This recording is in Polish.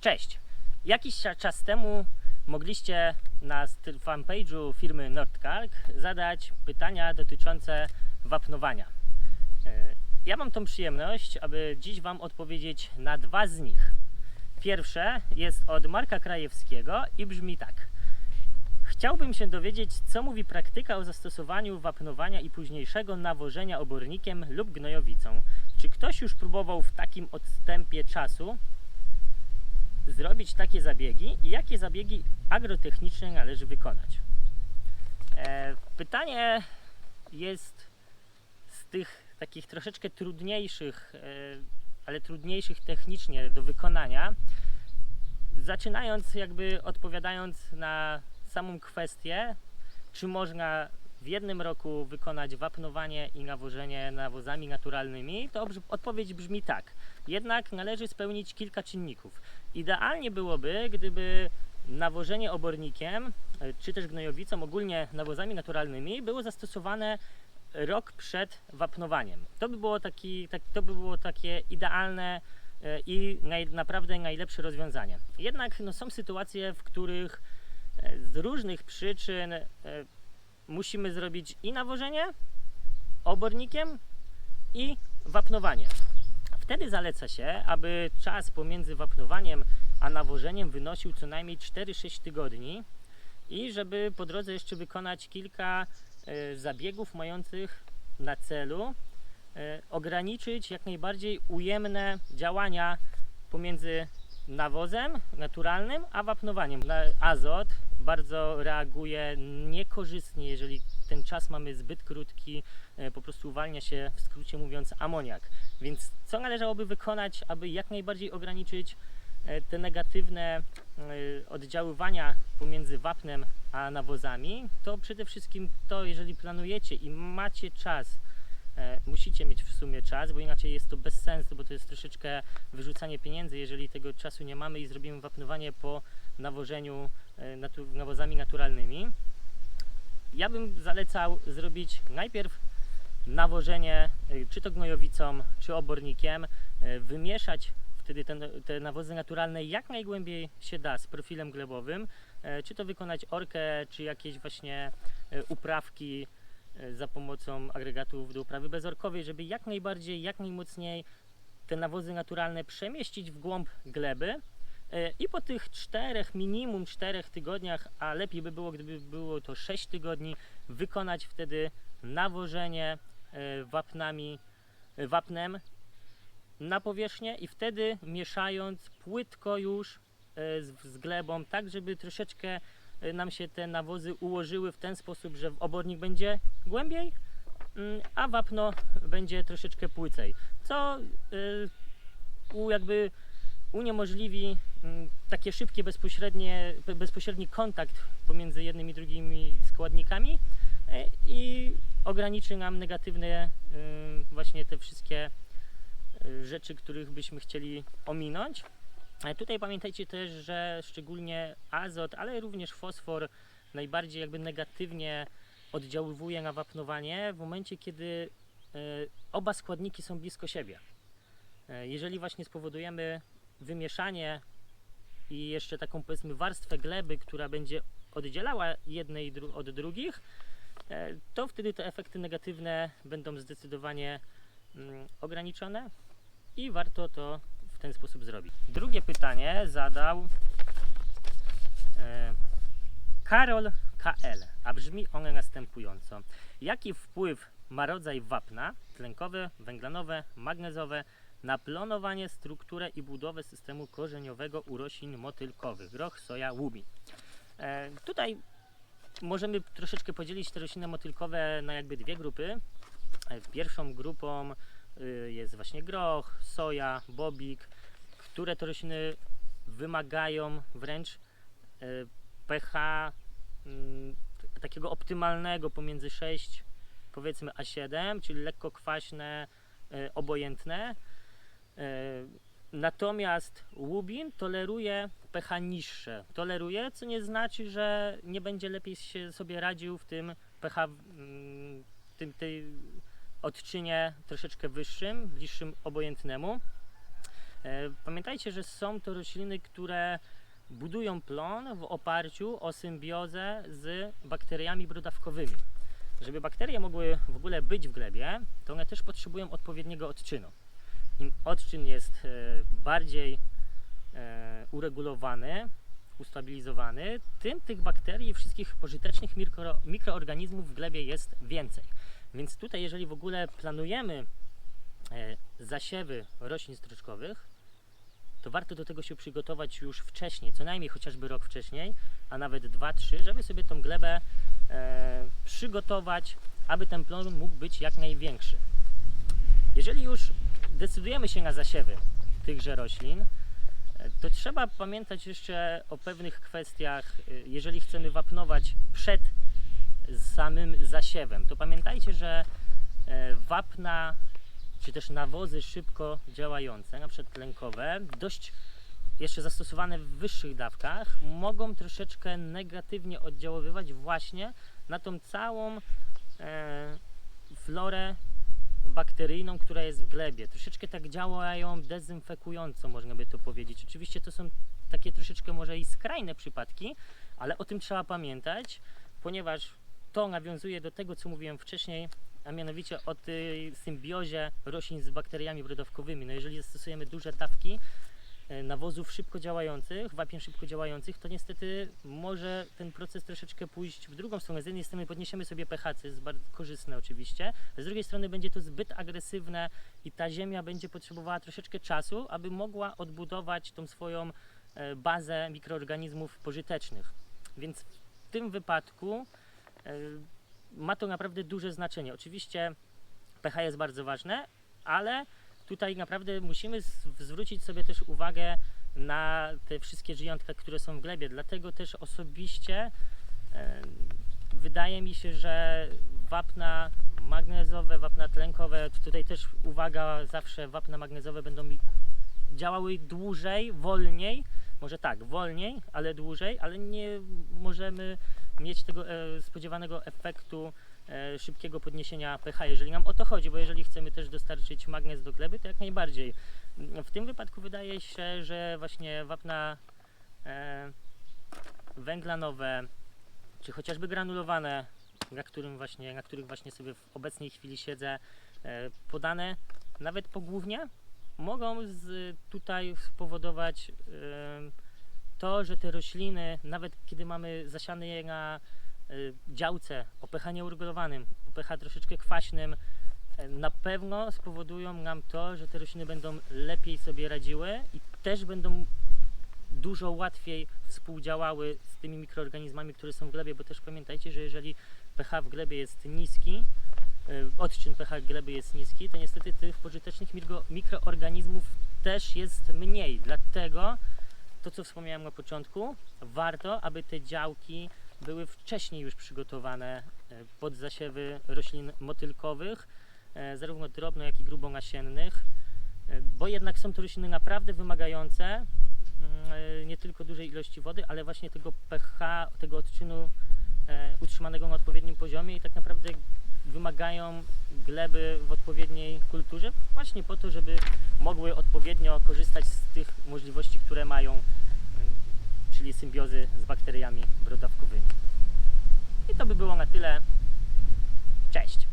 Cześć! Jakiś cza- czas temu mogliście na fanpage'u firmy Nordkalk zadać pytania dotyczące wapnowania. E, Ja mam tą przyjemność, aby dziś Wam odpowiedzieć na dwa z nich. Pierwsze jest od Marka Krajewskiego i brzmi tak. Chciałbym się dowiedzieć, co mówi praktyka o zastosowaniu wapnowania i późniejszego nawożenia obornikiem lub gnojowicą. Czy ktoś już próbował w takim odstępie czasu zrobić takie zabiegi i jakie zabiegi agrotechniczne należy wykonać? E, pytanie jest z tych takich troszeczkę trudniejszych, e, ale trudniejszych technicznie do wykonania. Zaczynając jakby odpowiadając na samą kwestię, czy można w jednym roku wykonać wapnowanie i nawożenie nawozami naturalnymi, to odpowiedź brzmi tak. Jednak należy spełnić kilka czynników. Idealnie byłoby, gdyby nawożenie obornikiem, e, czy też gnojowicą, ogólnie nawozami naturalnymi, było zastosowane rok przed wapnowaniem. To by było, taki, tak, to by było takie idealne e, i naj, naprawdę najlepsze rozwiązanie. Jednak no, są sytuacje, w których e, z różnych przyczyn musimy zrobić i nawożenie obornikiem i wapnowanie. Wtedy zaleca się, aby czas pomiędzy wapnowaniem a nawożeniem wynosił co najmniej 4-6 tygodni i żeby po drodze jeszcze wykonać kilka e, zabiegów mających na celu e, ograniczyć jak najbardziej ujemne działania pomiędzy nawozem naturalnym a wapnowaniem. Azot bardzo reaguje niekorzystnie, jeżeli ten czas mamy zbyt krótki, e, po prostu uwalnia się w skrócie mówiąc amoniak. Więc co należałoby wykonać, aby jak najbardziej ograniczyć e, te negatywne e, oddziaływania pomiędzy wapnem a nawozami, to przede wszystkim to, jeżeli planujecie i macie czas, musicie mieć w sumie czas, bo inaczej jest to bez sensu, bo to jest troszeczkę wyrzucanie pieniędzy, jeżeli tego czasu nie mamy i zrobimy wapnowanie po nawożeniu e, natu- nawozami naturalnymi. Ja bym zalecał zrobić najpierw nawożenie, e, czy to gnojowicą, czy obornikiem, e, wymieszać wtedy te, nawozy naturalne jak najgłębiej się da z profilem glebowym, e, czy to wykonać orkę, czy jakieś właśnie e, uprawki e, za pomocą agregatów do uprawy bezorkowej, żeby jak najbardziej, jak najmocniej te nawozy naturalne przemieścić w głąb gleby e, i po tych czterech, minimum czterech tygodniach, a lepiej by było, gdyby było to 6 tygodni, wykonać wtedy nawożenie e, wapnami, e, wapnem na powierzchnię i wtedy mieszając płytko już e, z, z glebą, tak żeby troszeczkę e, nam się te nawozy ułożyły w ten sposób, że obornik będzie głębiej, mm, a wapno będzie troszeczkę płycej, co y, jakby uniemożliwi mm, takie szybkie, bezpośrednie, be- bezpośredni kontakt pomiędzy jednymi i drugimi składnikami e, i ograniczy nam negatywne y, właśnie te wszystkie y, rzeczy, których byśmy chcieli ominąć. E, Tutaj pamiętajcie też, że szczególnie azot, ale również fosfor najbardziej jakby negatywnie oddziaływuje na wapnowanie w momencie, kiedy e, oba składniki są blisko siebie. E, Jeżeli właśnie spowodujemy wymieszanie i jeszcze taką powiedzmy warstwę gleby, która będzie oddzielała jedne i dru- od drugich, to wtedy te efekty negatywne będą zdecydowanie mm, ograniczone i warto to ten sposób zrobić. Drugie pytanie zadał e, Karol KL, a brzmi one następująco. Jaki wpływ ma rodzaj wapna, tlenkowe, węglanowe, magnezowe, na planowanie, strukturę i budowę systemu korzeniowego u roślin motylkowych, groch, soja, łubin? E, tutaj możemy troszeczkę podzielić te rośliny motylkowe na jakby dwie grupy. E, Pierwszą grupą jest właśnie groch, soja, bobik, które to rośliny wymagają wręcz e, pH mm, takiego optymalnego pomiędzy 6 powiedzmy a 7, czyli lekko kwaśne, e, obojętne. Natomiast łubin toleruje pH niższe. Toleruje, co nie znaczy, że nie będzie lepiej się sobie radził w tym pH, mm, tym, tej odczynie troszeczkę wyższym, bliższym obojętnemu. E, Pamiętajcie, że są to rośliny, które budują plon w oparciu o symbiozę z bakteriami brodawkowymi. Żeby bakterie mogły w ogóle być w glebie, to one też potrzebują odpowiedniego odczynu. Im odczyn jest e, bardziej e, uregulowany, ustabilizowany, tym tych bakterii i wszystkich pożytecznych mikro, mikroorganizmów w glebie jest więcej. Więc tutaj, jeżeli w ogóle planujemy e, zasiewy roślin stryczkowych, to warto do tego się przygotować już wcześniej, co najmniej chociażby rok wcześniej, a nawet 2-3, żeby sobie tą glebę e, przygotować, aby ten plon mógł być jak największy. Jeżeli już decydujemy się na zasiewy tychże roślin, e, to trzeba pamiętać jeszcze o pewnych kwestiach, e, jeżeli chcemy wapnować przed samym zasiewem. To pamiętajcie, że e, wapna czy też nawozy szybko działające, na przykład tlenkowe, dość jeszcze zastosowane w wyższych dawkach, mogą troszeczkę negatywnie oddziaływać właśnie na tą całą e, florę bakteryjną, która jest w glebie. Troszeczkę tak działają dezynfekująco, można by to powiedzieć. Oczywiście to są takie troszeczkę może i skrajne przypadki, ale o tym trzeba pamiętać, ponieważ to nawiązuje do tego, co mówiłem wcześniej, a mianowicie o tej symbiozie roślin z bakteriami brodawkowymi. No jeżeli zastosujemy duże dawki e, nawozów szybko działających, wapien szybko działających, to niestety może ten proces troszeczkę pójść w drugą stronę. Z jednej strony podniesiemy sobie pH, co jest bardzo korzystne oczywiście, z drugiej strony będzie to zbyt agresywne i ta ziemia będzie potrzebowała troszeczkę czasu, aby mogła odbudować tą swoją e, bazę mikroorganizmów pożytecznych. Więc w tym wypadku ma to naprawdę duże znaczenie. Oczywiście pH jest bardzo ważne, ale tutaj naprawdę musimy zwrócić sobie też uwagę na te wszystkie żyjątka, które są w glebie. Dlatego też osobiście e, wydaje mi się, że wapna magnezowe, wapna tlenkowe, tutaj też uwaga, zawsze wapna magnezowe będą działały dłużej, wolniej, może tak, wolniej, ale dłużej, ale nie możemy mieć tego e, spodziewanego efektu e, szybkiego podniesienia pH, jeżeli nam o to chodzi, bo jeżeli chcemy też dostarczyć magnez do gleby, to jak najbardziej. W tym wypadku wydaje się, że właśnie wapna e, węglanowe, czy chociażby granulowane, na, którym właśnie, na których właśnie sobie w obecnej chwili siedzę, podane nawet pogłównie, mogą z, tutaj spowodować to, że te rośliny, nawet kiedy mamy zasiane je na y, działce o pH nieuregulowanym, o pH troszeczkę kwaśnym, e, na pewno spowodują nam to, że te rośliny będą lepiej sobie radziły i też będą dużo łatwiej współdziałały z tymi mikroorganizmami, które są w glebie, bo też pamiętajcie, że jeżeli pH w glebie jest niski, y, odczyn pH gleby jest niski, to niestety tych pożytecznych mikro, mikroorganizmów też jest mniej. Dlatego to, co wspomniałem na początku, warto, aby te działki były wcześniej już przygotowane e, pod zasiewy roślin motylkowych, e, zarówno drobno, jak i grubonasiennych, e, bo jednak są to rośliny naprawdę wymagające mm, nie tylko dużej ilości wody, ale właśnie tego pH, tego odczynu utrzymanego na odpowiednim poziomie i tak naprawdę wymagają gleby w odpowiedniej kulturze, właśnie po to, żeby mogły odpowiednio korzystać z tych możliwości, które mają, y, czyli symbiozy z bakteriami brodawkowymi. I to by było na tyle. Cześć!